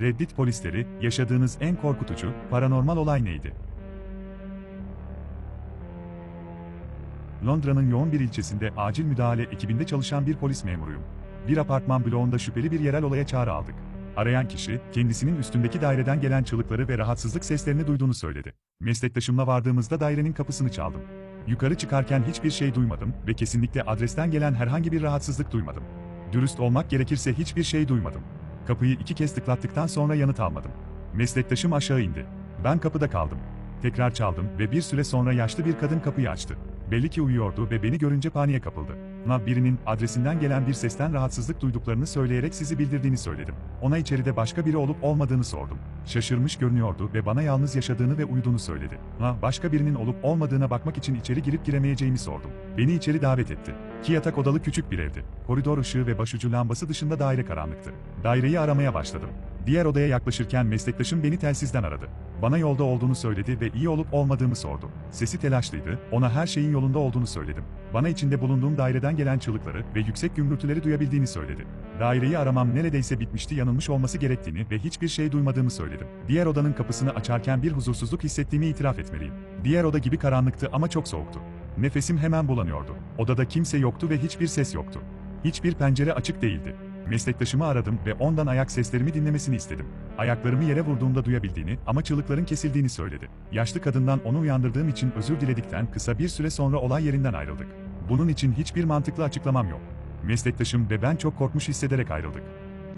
Reddit polisleri, yaşadığınız en korkutucu, paranormal olay neydi? Londra'nın yoğun bir ilçesinde acil müdahale ekibinde çalışan bir polis memuruyum. Bir apartman bloğunda şüpheli bir yerel olaya çağrı aldık. Arayan kişi, kendisinin üstündeki daireden gelen çığlıkları ve rahatsızlık seslerini duyduğunu söyledi. Meslektaşımla vardığımızda dairenin kapısını çaldım. Yukarı çıkarken hiçbir şey duymadım ve kesinlikle adresten gelen herhangi bir rahatsızlık duymadım. Dürüst olmak gerekirse hiçbir şey duymadım. Kapıyı iki kez tıklattıktan sonra yanıt almadım. Meslektaşım aşağı indi. Ben kapıda kaldım. Tekrar çaldım ve bir süre sonra yaşlı bir kadın kapıyı açtı. Belli ki uyuyordu ve beni görünce paniğe kapıldı. Ona birinin adresinden gelen bir sesten rahatsızlık duyduklarını söyleyerek sizi bildirdiğini söyledim. Ona içeride başka biri olup olmadığını sordum. Şaşırmış görünüyordu ve bana yalnız yaşadığını ve uyuduğunu söyledi. Ona başka birinin olup olmadığına bakmak için içeri girip giremeyeceğimi sordum. Beni içeri davet etti. İki yatak odalı küçük bir evdi. Koridor ışığı ve başucu lambası dışında daire karanlıktı. Daireyi aramaya başladım. Diğer odaya yaklaşırken meslektaşım beni telsizden aradı. Bana yolda olduğunu söyledi ve iyi olup olmadığımı sordu. Sesi telaşlıydı, ona her şeyin yolunda olduğunu söyledim. Bana içinde bulunduğum daireden gelen çığlıkları ve yüksek gümbürtüleri duyabildiğini söyledi. Daireyi aramam neredeyse bitmişti yanılmış olması gerektiğini ve hiçbir şey duymadığımı söyledim. Diğer odanın kapısını açarken bir huzursuzluk hissettiğimi itiraf etmeliyim. Diğer oda gibi karanlıktı ama çok soğuktu. Nefesim hemen bulanıyordu. Odada kimse yoktu ve hiçbir ses yoktu. Hiçbir pencere açık değildi. Meslektaşımı aradım ve ondan ayak seslerimi dinlemesini istedim. Ayaklarımı yere vurduğumda duyabildiğini ama çığlıkların kesildiğini söyledi. Yaşlı kadından onu uyandırdığım için özür diledikten kısa bir süre sonra olay yerinden ayrıldık. Bunun için hiçbir mantıklı açıklamam yok. Meslektaşım ve ben çok korkmuş hissederek ayrıldık.